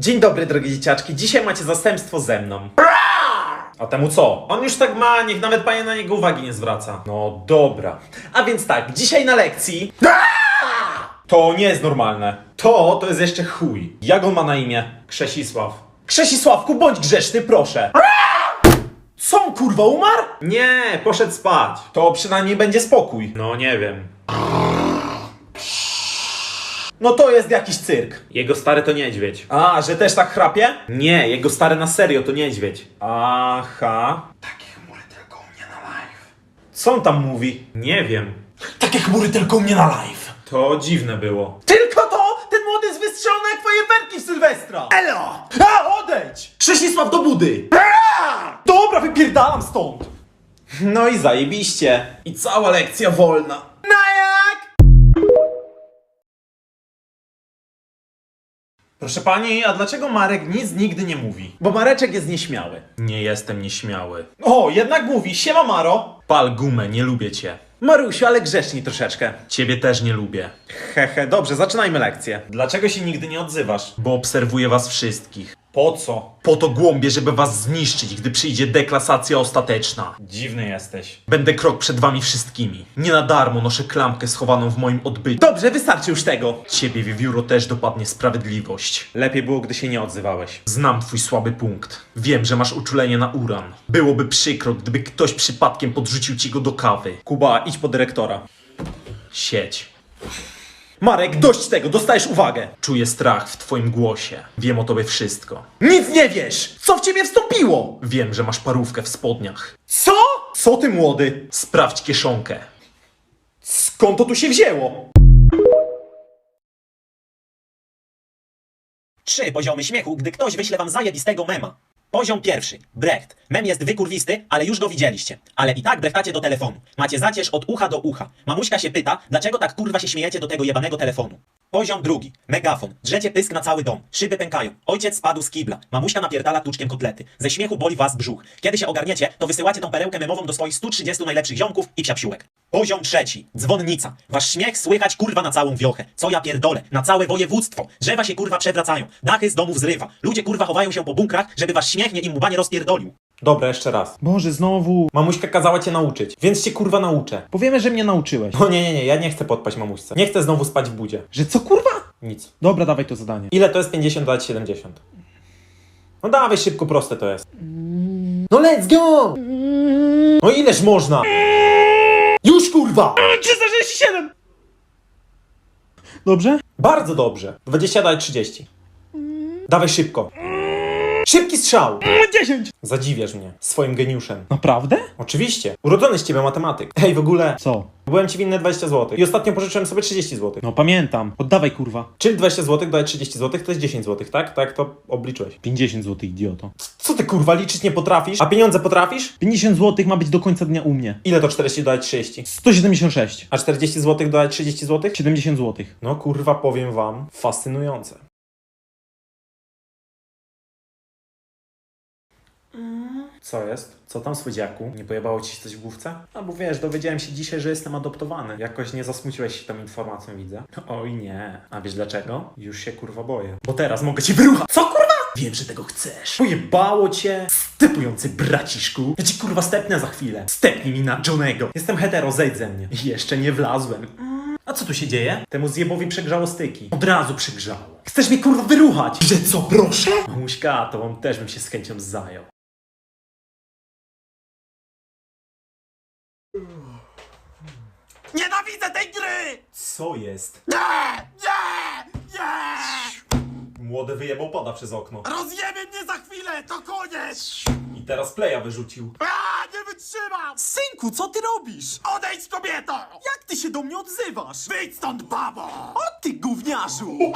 Dzień dobry, drogie dzieciaczki. Dzisiaj macie zastępstwo ze mną. A temu co? On już tak ma, niech nawet panie na niego uwagi nie zwraca. No dobra. A więc tak, dzisiaj na lekcji... To nie jest normalne. To, to jest jeszcze chuj. Jak on ma na imię? Krzesisław. Krzesisławku, bądź grzeczny, proszę. Co on kurwa umarł? Nie, poszedł spać. To przynajmniej będzie spokój. No nie wiem. No to jest jakiś cyrk. Jego stary to niedźwiedź. A, że też tak chrapie? Nie, jego stary na serio to niedźwiedź. Aha. Takie chmury tylko u mnie na live. Co on tam mówi? Nie wiem. Takie chmury tylko u mnie na live. To dziwne było. Tylko to! Ten młody jest wystrzelony jak fajerwerki w Sylwestra! Elo! A, odejdź! Krzesisław do budy! Dobra, wypierdalam stąd! No i zajebiście. I cała lekcja wolna. Proszę pani, a dlaczego Marek nic nigdy nie mówi? Bo Mareczek jest nieśmiały. Nie jestem nieśmiały. O, jednak mówi. Siema Maro. Pal gumę, nie lubię cię. Marusiu, ale grzecznij troszeczkę. Ciebie też nie lubię. Hehe, dobrze, zaczynajmy lekcję. Dlaczego się nigdy nie odzywasz? Bo obserwuję was wszystkich. Po co? Po to głąbie, żeby was zniszczyć, gdy przyjdzie deklasacja ostateczna. Dziwny jesteś. Będę krok przed wami wszystkimi. Nie na darmo noszę klamkę schowaną w moim odbyciu. Dobrze, wystarczy już tego. Ciebie, wiewióro, też dopadnie sprawiedliwość. Lepiej było, gdy się nie odzywałeś. Znam twój słaby punkt. Wiem, że masz uczulenie na uran. Byłoby przykro, gdyby ktoś przypadkiem podrzucił ci go do kawy. Kuba, idź po dyrektora. Siedź. Marek, dość tego, dostajesz uwagę. Czuję strach w twoim głosie. Wiem o tobie wszystko. Nic nie wiesz! Co w ciebie wstąpiło? Wiem, że masz parówkę w spodniach. Co? Co ty młody? Sprawdź kieszonkę. Skąd to tu się wzięło? Trzy poziomy śmiechu, gdy ktoś wyśle wam zajebistego mema. Poziom pierwszy. Brecht. Mem jest wykurwisty, ale już go widzieliście. Ale i tak brechtacie do telefonu. Macie zacierz od ucha do ucha. Mamuśka się pyta, dlaczego tak kurwa się śmiejecie do tego jebanego telefonu. Poziom drugi. Megafon. Drzecie pysk na cały dom. Szyby pękają. Ojciec spadł z kibla. Mamuśka napierdala tuczkiem kotlety. Ze śmiechu boli was brzuch. Kiedy się ogarniecie, to wysyłacie tą perełkę memową do swoich 130 najlepszych ziomków i psiapsiłek. Poziom trzeci. Dzwonnica. Wasz śmiech słychać kurwa na całą wiochę. Co ja pierdolę? Na całe województwo. Drzewa się kurwa przewracają. Dachy z domów zrywa. Ludzie kurwa chowają się po bunkrach, żeby wasz śmiech nie im łba nie rozpierdolił. Dobra, jeszcze raz. Boże, znowu. Mamuśka kazała cię nauczyć, więc cię kurwa nauczę. Powiemy, że mnie nauczyłeś. O nie, nie, nie, ja nie chcę podpaść mamuśce. Nie chcę znowu spać w budzie. Że co kurwa? Nic. Dobra, dawaj to zadanie. Ile to jest 50 dodać 70? No dawaj szybko, proste to jest. No let's go! No ileż można? Kurwa! 367! Dobrze? Bardzo dobrze. 20 daj 30. Dawaj szybko. Szybki strzał! 10! Zadziwiasz mnie swoim geniuszem. Naprawdę? Oczywiście. Urodzony z ciebie matematyk. Ej, w ogóle. Co? Byłem ci winny 20 zł. I ostatnio pożyczyłem sobie 30 zł. No pamiętam. Oddawaj kurwa. Czyli 20 zł dodać 30 zł to jest 10 zł, tak? Tak to obliczyłeś. 50 zł, idioto. Co ty kurwa liczyć nie potrafisz? A pieniądze potrafisz? 50 zł ma być do końca dnia u mnie. Ile to 40 dodać 30? 176. A 40 zł dodać 30 zł? 70 zł. No kurwa, powiem wam, fascynujące. Co jest? Co tam, słodziaku? Nie pojebało ci się coś w główce? No bo wiesz, dowiedziałem się dzisiaj, że jestem adoptowany. Jakoś nie zasmuciłeś się tą informacją, widzę. Oj nie. A wiesz dlaczego? Już się kurwa boję. Bo teraz mogę ci wyruchać. Co kurwa? Wiem, że tego chcesz. Pojebało cię, stepujący braciszku. Ja ci kurwa stepnę za chwilę. Stepnij mi na Johnego. Jestem hetero, zejdź ze mnie. Jeszcze nie wlazłem. A co tu się dzieje? Temu zjebowi przegrzało styki. Od razu przegrzało. Chcesz mnie kurwa wyruchać? Że co, proszę? Mamuśka, to on też bym się z chęcią zajął. Nienawidzę tej gry! Co jest? Nie! Nie! Nie! Młody wyjebał pada przez okno. Rozjebie mnie za chwilę, to koniec! I teraz playa wyrzucił. A, nie wytrzymam! Synku, co ty robisz? Odejdź kobieto! Jak ty się do mnie odzywasz? Wyjdź stąd, babo! O ty gówniarzu!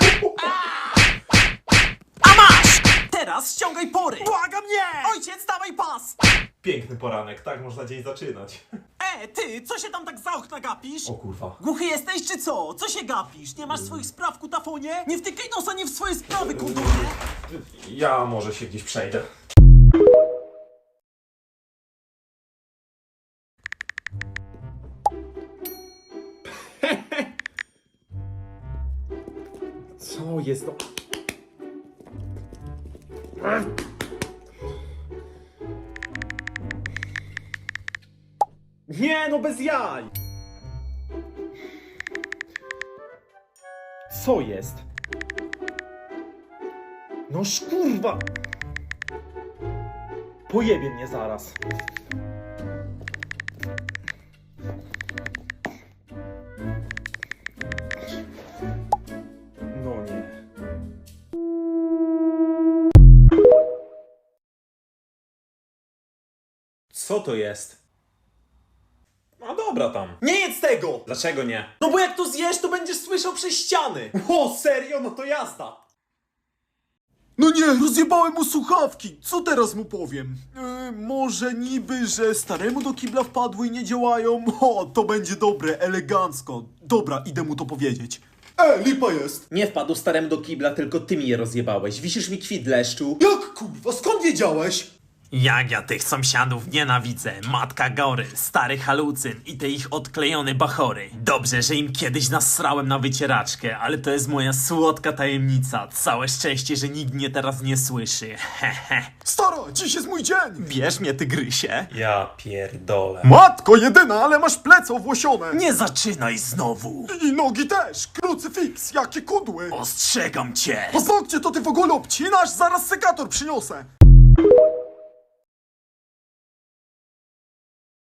A masz! Teraz ściągaj pory! Błagam nie! Ojciec, dawaj pas! Piękny poranek, tak można dzień zaczynać. E, ty, co się tam tak za okna gapisz? O kurwa. Głuchy jesteś czy co? Co się gapisz? Nie masz swoich spraw, kutafonie? Nie wtykaj nosa nie w swoje sprawy, kondonie! Ja może się gdzieś przejdę. Co jest to? No bez jaj! Co jest? No kurwa! Pojebie mnie zaraz. No nie. Co to jest? Dobra tam. Nie jedz tego! Dlaczego nie? No bo jak to zjesz, to będziesz słyszał przez ściany. O, serio? No to jazda. No nie, rozjebałem mu słuchawki. Co teraz mu powiem? E, może niby, że staremu do kibla wpadły i nie działają? O, to będzie dobre, elegancko. Dobra, idę mu to powiedzieć. E, lipa jest. Nie wpadł staremu do kibla, tylko ty mi je rozjebałeś. Wisisz mi kwit, leszczu. Jak kurwa, skąd wiedziałeś? Jak ja tych sąsiadów nienawidzę. Matka Gory, stary halucyn i te ich odklejone bachory. Dobrze, że im kiedyś nasrałem na wycieraczkę, ale to jest moja słodka tajemnica. Całe szczęście, że nikt mnie teraz nie słyszy. Hehe. Staro, dziś jest mój dzień. Bierz mnie, tygrysie. Ja pierdolę. Matko jedyna, ale masz plece owłosione. Nie zaczynaj znowu. I nogi też. Krucyfiks, jakie kudły. Ostrzegam cię. Paznokcie to ty w ogóle obcinasz? Zaraz sekator przyniosę.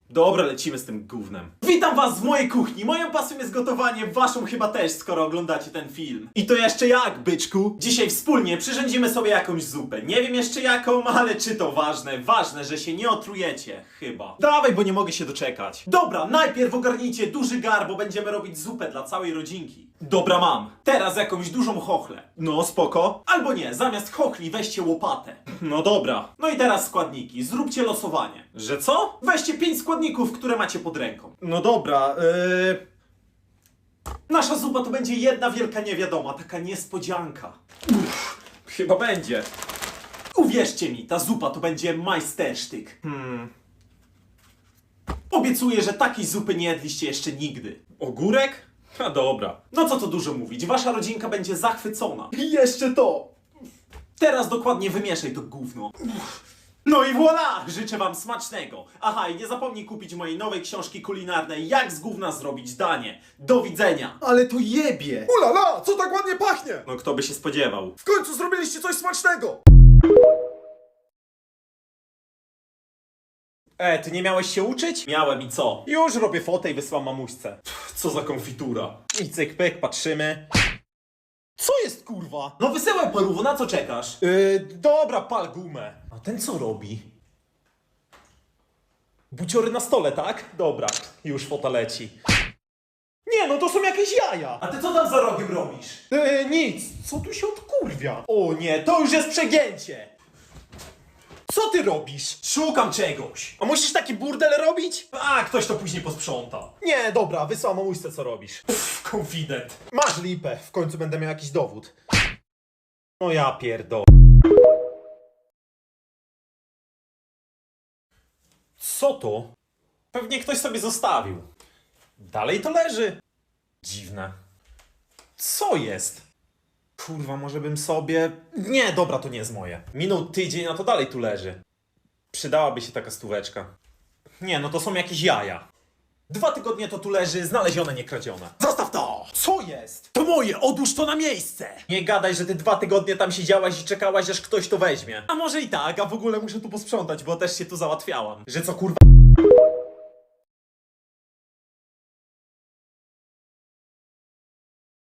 Dobra, lecimy z tym gównem. Witam was w mojej kuchni. Moją pasją jest gotowanie, waszą chyba też, skoro oglądacie ten film. I to jeszcze jak, byczku? Dzisiaj wspólnie przyrządzimy sobie jakąś zupę. Nie wiem jeszcze jaką, ale czy to ważne? Ważne, że się nie otrujecie, chyba. Dawaj, bo nie mogę się doczekać. Dobra, najpierw ogarnijcie duży gar, bo będziemy robić zupę dla całej rodzinki. Dobra, mam. Teraz jakąś dużą chochlę. No, spoko. Albo nie, zamiast chochli weźcie łopatę. No dobra. No i teraz składniki. Zróbcie losowanie. Że co? Weźcie pięć składników, które macie pod ręką. No dobra, yy... Nasza zupa to będzie jedna wielka niewiadoma, taka niespodzianka. Uff, chyba będzie. Uwierzcie mi, ta zupa to będzie majstersztyk. Hmm. Obiecuję, że takiej zupy nie jedliście jeszcze nigdy. Ogórek? A dobra. No co to dużo mówić, wasza rodzinka będzie zachwycona. I jeszcze to! Teraz dokładnie wymieszaj to gówno. No i voilà! Życzę wam smacznego. Aha, i nie zapomnij kupić mojej nowej książki kulinarnej Jak z gówna zrobić danie. Do widzenia! Ale to jebie. Ulala, co tak ładnie pachnie. No kto by się spodziewał? W końcu zrobiliście coś smacznego. E, ty nie miałeś się uczyć? Miałem i co? Już robię fotę i wysyłam mamuśce. Pff, co za konfitura. I cyk pyk, patrzymy. Co jest kurwa? No wysyłaj paruwo, na co czekasz? Yy, dobra, pal gumę. A ten co robi? Buciory na stole, tak? Dobra, już fota leci. Nie, no to są jakieś jaja. A ty co tam za rogiem robisz? Yy, nic, co tu się odkurwia? O nie, to już jest przegięcie. Co ty robisz? Szukam czegoś. A musisz taki burdel robić? A, ktoś to później posprząta. Nie, dobra, wysłał mamuśce co robisz. Uff, confident. Masz lipę, w końcu będę miał jakiś dowód. No ja pierdolę. Co to? Pewnie ktoś sobie zostawił. Dalej to leży. Dziwne. Co jest? Kurwa, może bym sobie... Nie, dobra, to nie jest moje. Minął tydzień, a to dalej tu leży. Przydałaby się taka stóweczka. Nie, no to są jakieś jaja. Dwa tygodnie to tu leży, znalezione, nie kradzione. Zostaw to! Co jest? To moje, odłóż to na miejsce. Nie gadaj, że ty dwa tygodnie tam siedziałaś i czekałaś, aż ktoś to weźmie. A może i tak, a w ogóle muszę tu posprzątać, bo też się tu załatwiałam. Że co kurwa...